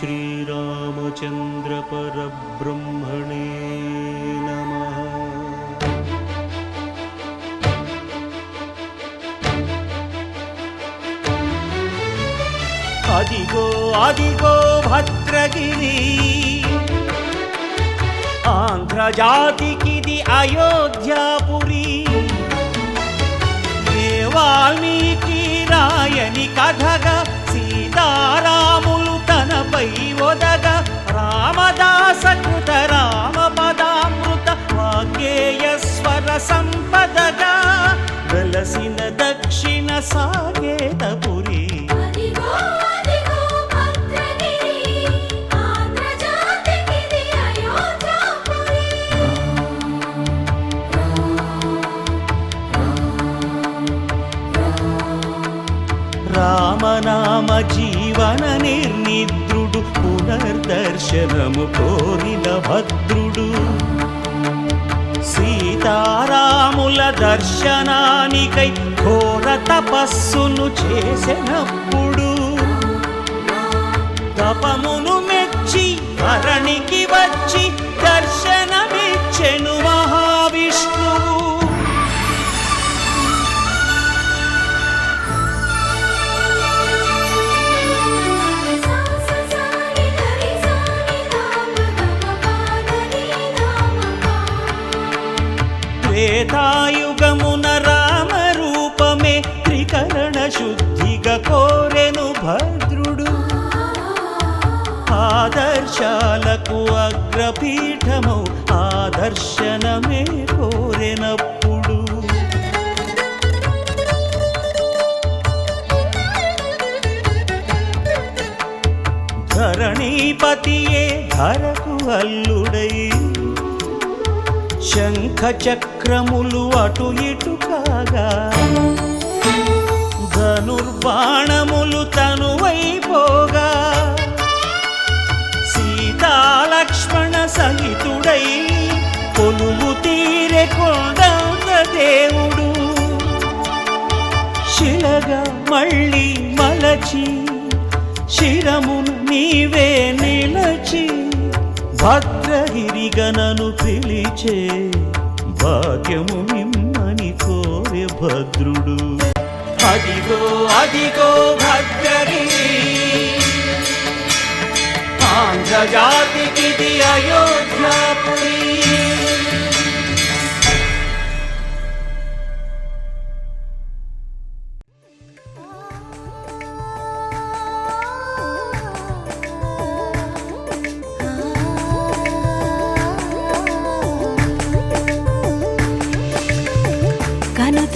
श्रीरामचन्द्रपरब्रह्मणे नमः। अधिको अधिको भद्रगि आन्ध्रजातिकि अयोध्यापुरी। वाल्मीकिनायनि कथग सीताराम తనపై ఒదగ రామదాస కృత రామ పదామృత వాగ్గేయ స్వర సంపదగా వెలసిన దక్షిణ సాగేతపురి. రామనామ జీవన నిర్నిద్రుడు దర్శనము కోరిన భద్రుడు. సీతారాముల దర్శనానికై ఘోర తపస్సును చేసినప్పుడు తపమును మెచ్చి ధరణికి వచ్చి దర్శనమిచ్చెను. త్రేతాయుగమున రామ రూపమే త్రికరణ శుద్ధిగా కోరెను భద్రుడు. ఆదర్శాలకు అగ్రపీఠము ఆదర్శనమే కోరెనప్పుడు. ధరణీపతియే ధరకు అల్లుడై శంఖ చక్రములు అటు ఇటు కాగా ధనుర్బాణములు తనువైపోగా సీతాలక్ష్మణ సహితుడై కొలువు తీరే కొండంద దేవుడు. శిలగా మళ్ళీ మలచి శిరమును నీవే నిలచి భక్తి భద్రగిరిగనను పిలిచే భాగ్యము మిమ్మని కోరే భద్రుడు. అదిగో అదిగో భద్రగిరి ఆంధ్రజాతికిది అయోధ్యాపురి.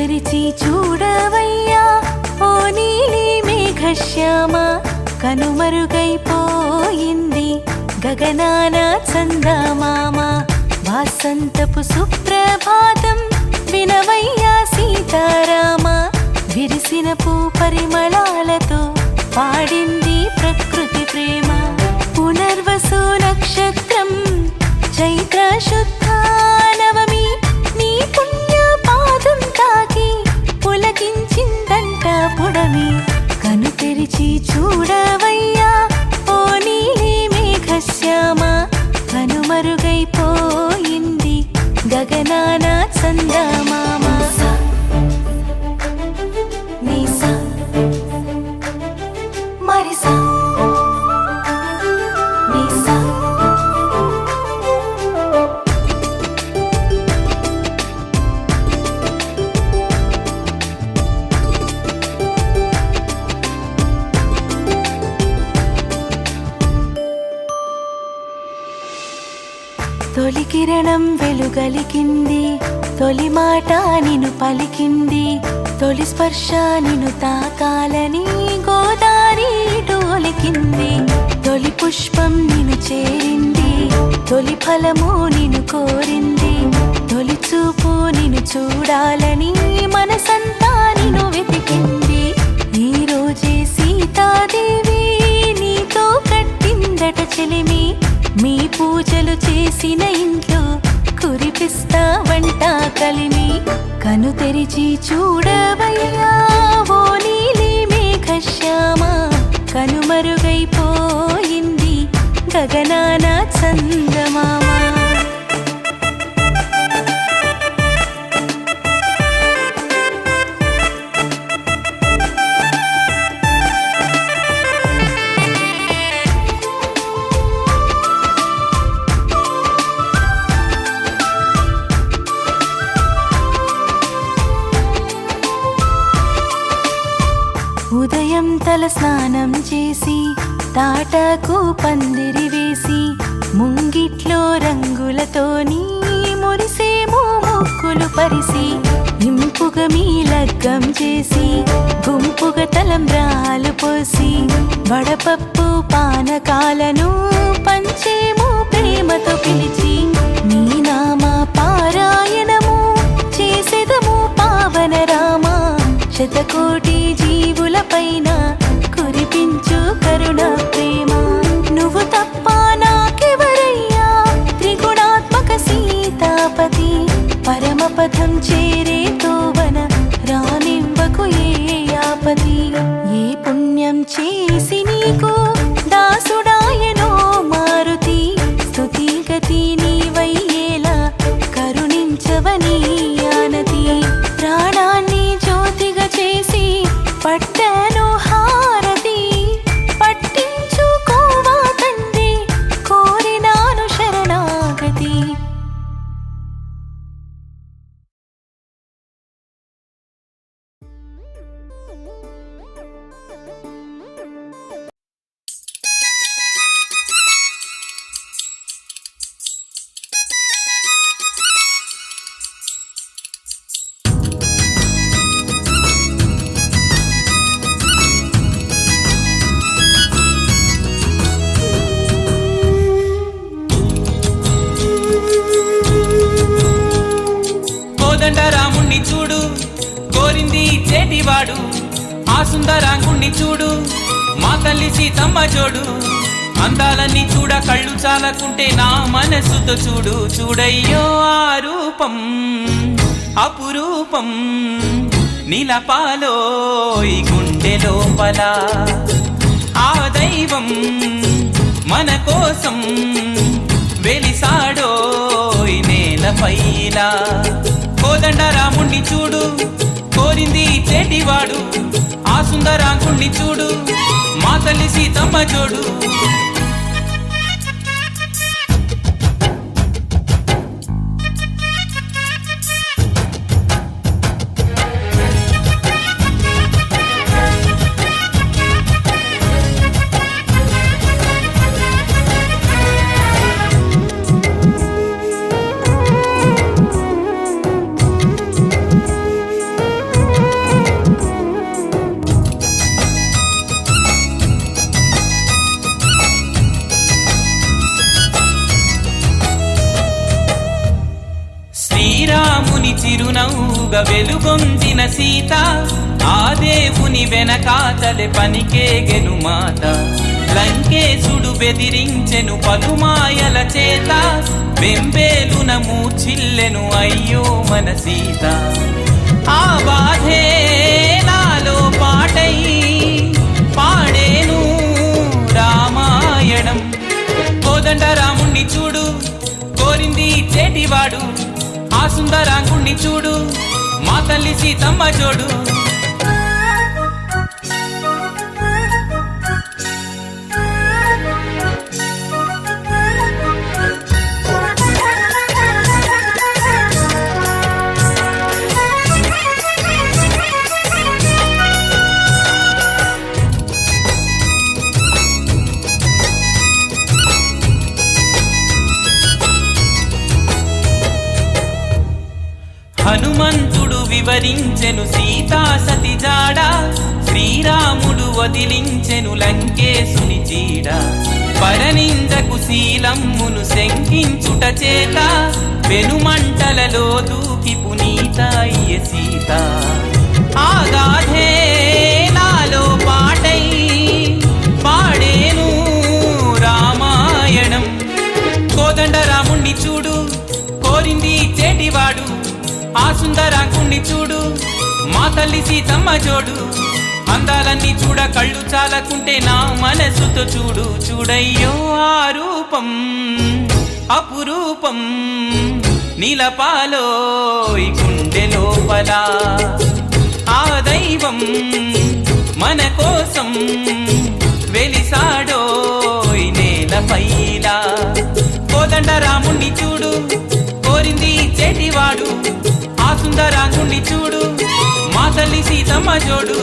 తెరిచి చూడవయ్యా. ఓ నీలి మేఘశ్యామ కనుమరుగైపోయింది. గగనాన చందమామ వాసంతపు సుప్రభాతం వినవయ్యా సీతారామ. విరిసిన పూ పరిమళాలతో పాడింది ప్రకృతి ప్రేమ. పునర్వసు నక్షత్రం చైత్ర శుద్ధ పలికింది. తొలి మాట నిన్ను పలికింది. తొలి స్పర్శ నిన్ను తాకాలని గోదారి డోలికింది. ఒలికింది తొలి పుష్పం నిన్ను చేరింది. తొలి ఫలము నిన్ను కోరింది. తొలి చూపు నిన్ను చూడాలని మనసంతా నిన్ను వెతికింది. ఈ రోజే సీతాదేవి నీతో కట్టిందట చెలిమి. మీ పూజలు చేసిన ఇంట్లో కురిపిస్తా కలిమి కను తెరిచి చూడవయ్యా ఓ నీలి మేఘశ్యామ కనుమరుగైపోయింది గగనాన చందమామా. తల స్నానం చేసి తాటకు పందిరి వేసి ముంగిట్లో రంగులతోని మురిసేమో ముక్కులు పరిసి ఇంపుగా మీ లగ్గం చేసి గుంపుగా తలంబ్రాలు పోసి వడపప్పు పానకాలను పంచేమో ప్రేమతో పిలిచి నీ నామ పారాయణము చేసేదము పావన రామా శతకోటి కోదండ రాముణ్ణి చూడు. కోరింది చేటివాడు. ఆ సుందరాంగుణ్ణి చూడు. మా తల్లి సీతమ్మ జోడు. అందాలన్నీ చూడ కళ్ళు చాలకుంటే నా మనసుతో చూడు. చూడయ్యో ఆ రూపం అపురూపం నిలపాలో గుండె లోపల. ఆ దైవం మన కోసం వెలిసాడో నేల పైలా కోదండ రాముణ్ణి చూడు కోరింది చేటివాడు ఆ సుందరాంగుణ్ణి చూడు మా తల్లి సీతమ్మ చూడు సీత ఆ దేవుని వెనకాతలె పనికేగెను మాత. లంకేశుడు బెదిరించెను పలుమాయల చేత. వెంబేలున మూర్చిల్లెను అయ్యో మన సీత. ఆ బాధే నాలో పాటై పాడేను రామాయణం. కోదండ రాముణ్ణి చూడు కోరింది చేటివాడు ఆ సుందరాంగుణ్ణి చూడు. మా తల్లి సీతమ్మ జోడు చేత వెనుమంటలలో దూకి పునీత అయ్య సీత. ఆగాధే నాలో పాటై పాడేను రామాయణం. కోదండ రాముణ్ణి చూడు కోరింది చేటివాడు. ఆ సుందరాకుణ్ణి చూడు మా తల్లి సీతమ్మ చోడు అందాలన్నీ చూడ కళ్ళు చాలకుంటే నా మనసుతో చూడు చూడయ్యో ఆ రూపం. అపురూపం నీలపాలోయ్ గుండె లోపల. ఆ దైవం మన కోసం వెలిసాడోయ్ నేల పైలా కోదండరాముణ్ణి చూడు కోరింది చెటివాడు. ఆ సుందరాంగుణ్ణి చూడు మా తల్లి సీతమ్మ చూడు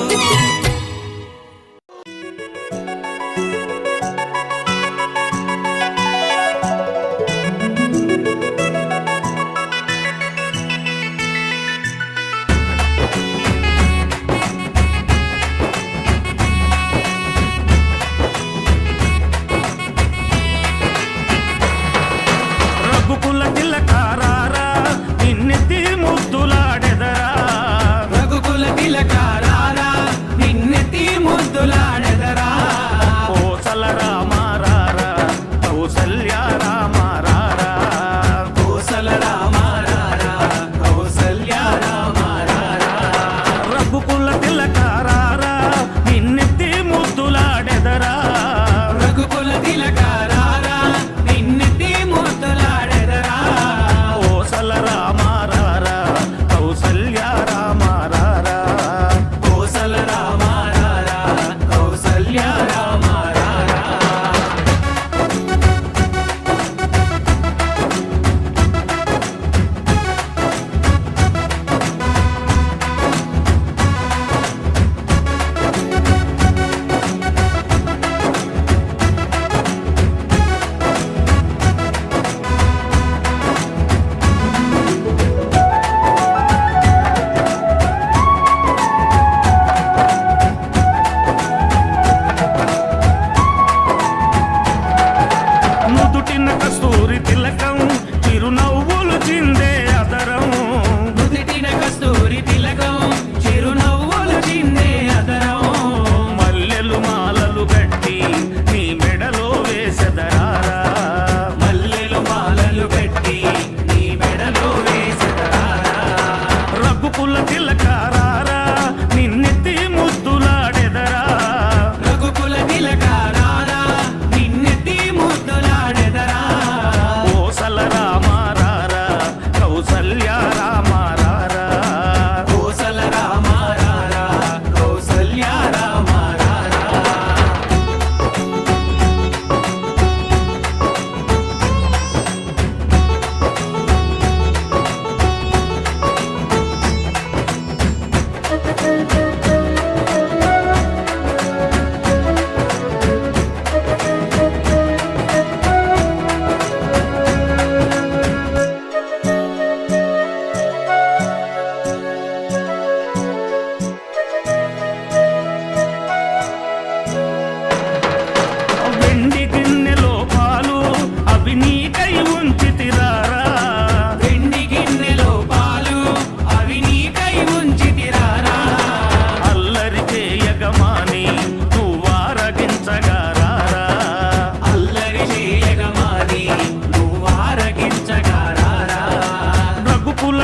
in there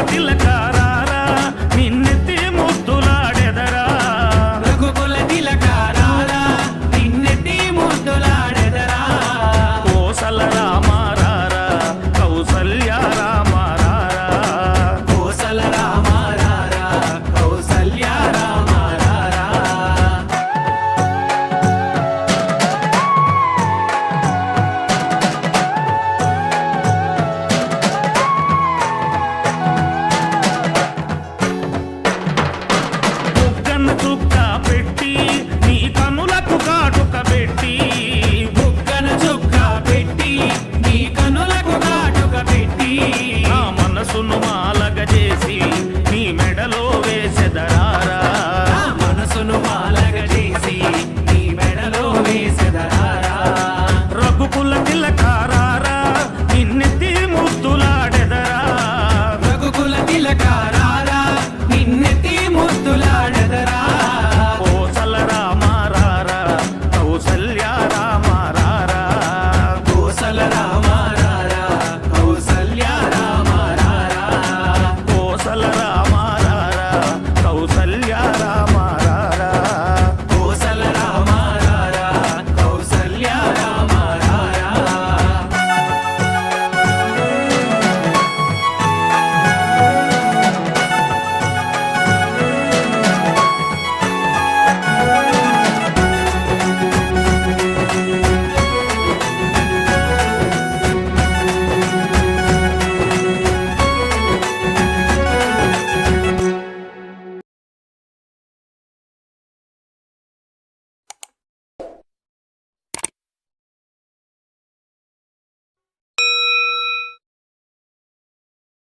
తిలకా